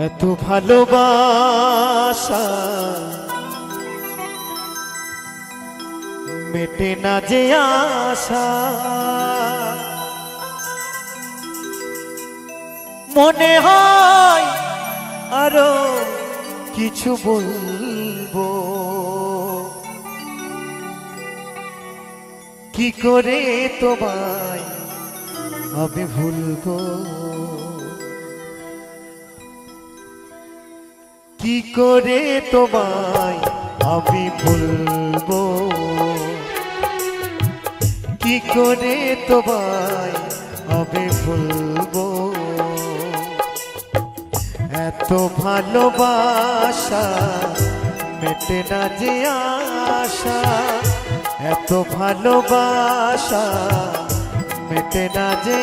এত ভালোবাসা। মেটে না যে আশা। মনে হয় আরও কিছু বলব। কি করে তোমায় আমি ভুলবো? কি করে তোমায় আমি ভুলবো কি করে তোমায় আমি ভুলবো এত ভালোবাসা মেটে না যে আশা। এত ভালোবাসা মেটে না যে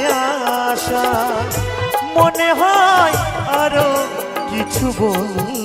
আশা। মনে হয় আরও কিছু বলব।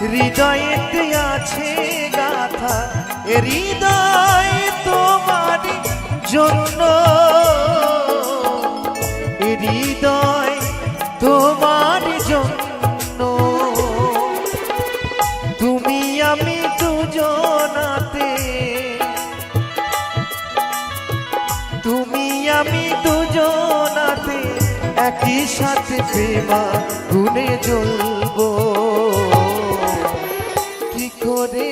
হৃদয়েতে আছে গাথা হৃদয় তোমার জন্য। হৃদয় তোমার জন্য। তুমি আমি দুজনাতে। তুমি আমি দুজনাতে একই সাথে প্রেমা গুনে জ্বলবো।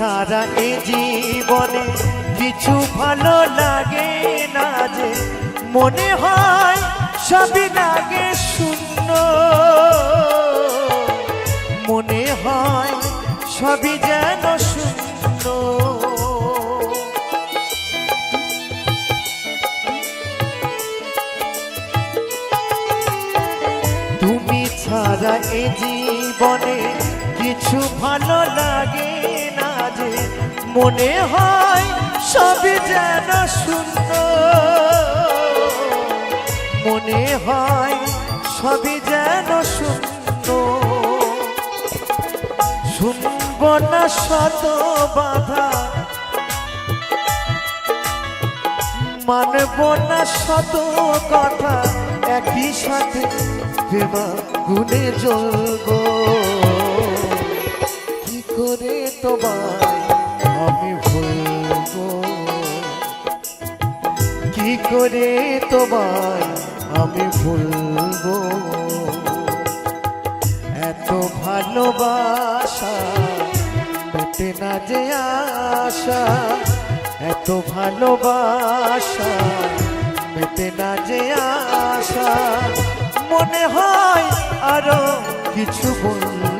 ছাড়া এ জীবনে কিছু ভালো লাগে না যে মনে হয় সবই লাগে শূন্য। মনে হয় সবই যেন শূন্য। তুমি ছাড়া এ জীবনে কিছু ভালো লাগে যে মনে হয় সবই যেন শূন্য। মনে হয় সবই যেন শূন্য। শুনব না শত বাধা। মানব না শত কথা। একই সাথে প্রেমা গুনে জ্বলব কি করে তোমায় আমি ভুলবো। কি করে তোমায় আমি ভুলবো? এত ভালোবাসা, পেটে না যে আশা। এত ভালোবাসা পেতে না যে আশা। মনে হয় আরও কিছু বলব।